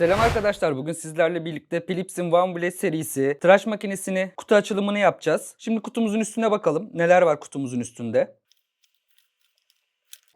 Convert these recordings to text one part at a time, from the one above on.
Selam arkadaşlar. Bugün sizlerle birlikte Philips'in One Blade serisi tıraş makinesini kutu açılımını yapacağız. Şimdi kutumuzun üstüne bakalım. Neler var kutumuzun üstünde?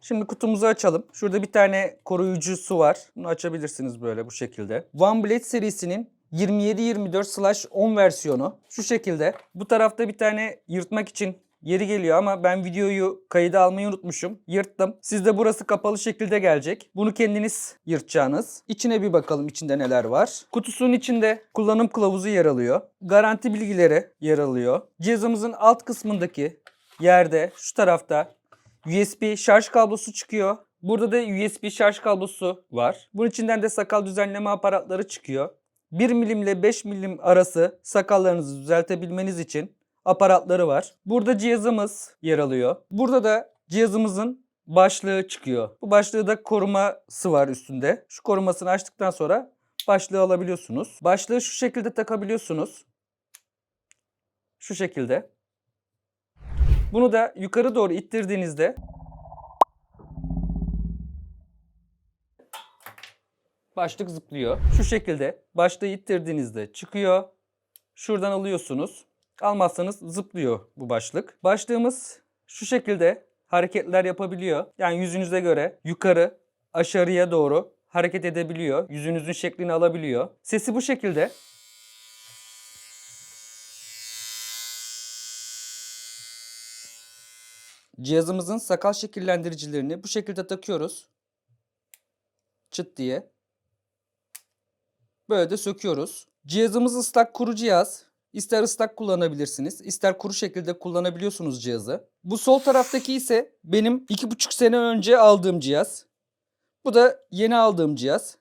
Şimdi kutumuzu açalım. Şurada bir tane koruyucusu var. Bunu açabilirsiniz böyle bu şekilde. One Blade serisinin 27-24/10 versiyonu şu şekilde. Bu tarafta bir tane yırtmak için yeri geliyor ama ben videoyu kayıda almayı unutmuşum. Yırttım. Sizde burası kapalı şekilde gelecek. Bunu kendiniz yırtacağınız. İçine bir bakalım içinde neler var. Kutusunun içinde kullanım kılavuzu yer alıyor. Garanti bilgileri yer alıyor. Cihazımızın alt kısmındaki yerde şu tarafta USB şarj kablosu çıkıyor. Burada da USB şarj kablosu var. Bunun içinden de sakal düzenleme aparatları çıkıyor. 1 milim ile 5 milim arası sakallarınızı düzeltebilmeniz için aparatları var. Burada cihazımız yer alıyor. Burada da cihazımızın başlığı çıkıyor. Bu başlığı da koruması var üstünde. Şu korumasını açtıktan sonra başlığı alabiliyorsunuz. Başlığı şu şekilde takabiliyorsunuz. Şu şekilde. Bunu da yukarı doğru ittirdiğinizde başlık zıplıyor. Şu şekilde başlığı ittirdiğinizde çıkıyor. Şuradan alıyorsunuz. Almazsanız zıplıyor bu başlık. Başlığımız şu şekilde hareketler yapabiliyor. Yani yüzünüze göre yukarı, aşağıya doğru hareket edebiliyor. Yüzünüzün şeklini alabiliyor. Sesi bu şekilde. Cihazımızın sakal şekillendiricilerini bu şekilde takıyoruz. Çıt diye. Böyle de söküyoruz. Cihazımız ıslak kuru cihaz. İster ıslak kullanabilirsiniz, ister kuru şekilde kullanabiliyorsunuz cihazı. Bu sol taraftaki ise benim iki buçuk sene önce aldığım cihaz. Bu da yeni aldığım cihaz.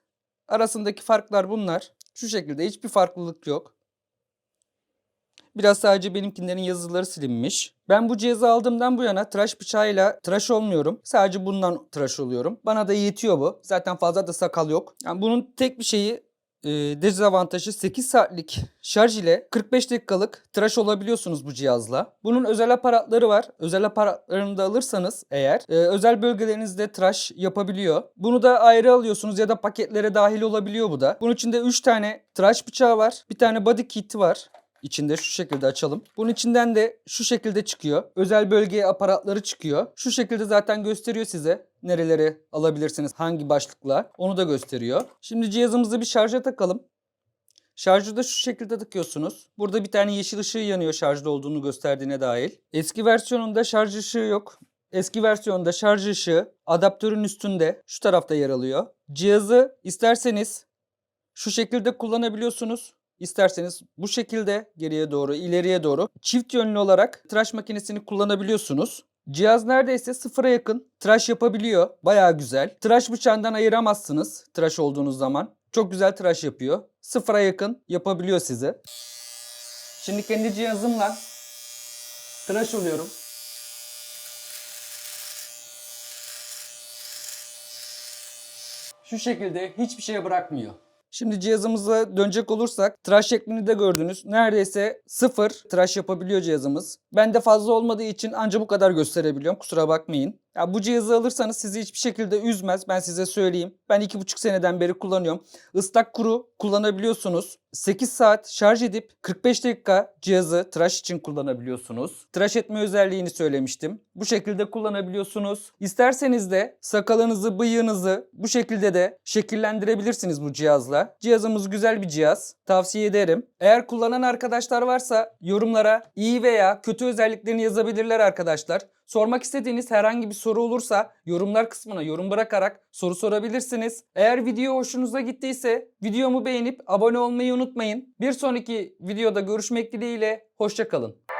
Arasındaki farklar bunlar. Şu şekilde hiçbir farklılık yok. Biraz sadece benimkilerin yazıları silinmiş. Ben bu cihazı aldığımdan bu yana tıraş bıçağıyla tıraş olmuyorum. Sadece bundan tıraş oluyorum. Bana da yetiyor bu. Zaten fazla da sakal yok. Yani bunun tek bir şeyi e, dezavantajı 8 saatlik şarj ile 45 dakikalık tıraş olabiliyorsunuz bu cihazla. Bunun özel aparatları var. Özel aparatlarını da alırsanız eğer e, özel bölgelerinizde tıraş yapabiliyor. Bunu da ayrı alıyorsunuz ya da paketlere dahil olabiliyor bu da. Bunun içinde 3 tane tıraş bıçağı var. Bir tane body kit var. İçinde şu şekilde açalım. Bunun içinden de şu şekilde çıkıyor. Özel bölgeye aparatları çıkıyor. Şu şekilde zaten gösteriyor size nereleri alabilirsiniz, hangi başlıkla onu da gösteriyor. Şimdi cihazımızı bir şarja takalım. Şarjı da şu şekilde takıyorsunuz. Burada bir tane yeşil ışığı yanıyor şarjda olduğunu gösterdiğine dahil. Eski versiyonunda şarj ışığı yok. Eski versiyonda şarj ışığı adaptörün üstünde şu tarafta yer alıyor. Cihazı isterseniz şu şekilde kullanabiliyorsunuz. İsterseniz bu şekilde geriye doğru, ileriye doğru çift yönlü olarak tıraş makinesini kullanabiliyorsunuz. Cihaz neredeyse sıfıra yakın tıraş yapabiliyor. Bayağı güzel. Tıraş bıçağından ayıramazsınız tıraş olduğunuz zaman. Çok güzel tıraş yapıyor. Sıfıra yakın yapabiliyor sizi. Şimdi kendi cihazımla tıraş oluyorum. Şu şekilde hiçbir şeye bırakmıyor. Şimdi cihazımıza dönecek olursak tıraş şeklini de gördünüz. Neredeyse sıfır tıraş yapabiliyor cihazımız. Bende fazla olmadığı için ancak bu kadar gösterebiliyorum. Kusura bakmayın. Ya bu cihazı alırsanız sizi hiçbir şekilde üzmez. Ben size söyleyeyim. Ben iki buçuk seneden beri kullanıyorum. Islak kuru kullanabiliyorsunuz. 8 saat şarj edip 45 dakika cihazı tıraş için kullanabiliyorsunuz. Tıraş etme özelliğini söylemiştim. Bu şekilde kullanabiliyorsunuz. İsterseniz de sakalınızı, bıyığınızı bu şekilde de şekillendirebilirsiniz bu cihazla. Cihazımız güzel bir cihaz. Tavsiye ederim. Eğer kullanan arkadaşlar varsa yorumlara iyi veya kötü özelliklerini yazabilirler arkadaşlar. Sormak istediğiniz herhangi bir soru olursa yorumlar kısmına yorum bırakarak soru sorabilirsiniz. Eğer video hoşunuza gittiyse videomu beğenip abone olmayı unutmayın. Bir sonraki videoda görüşmek dileğiyle hoşçakalın.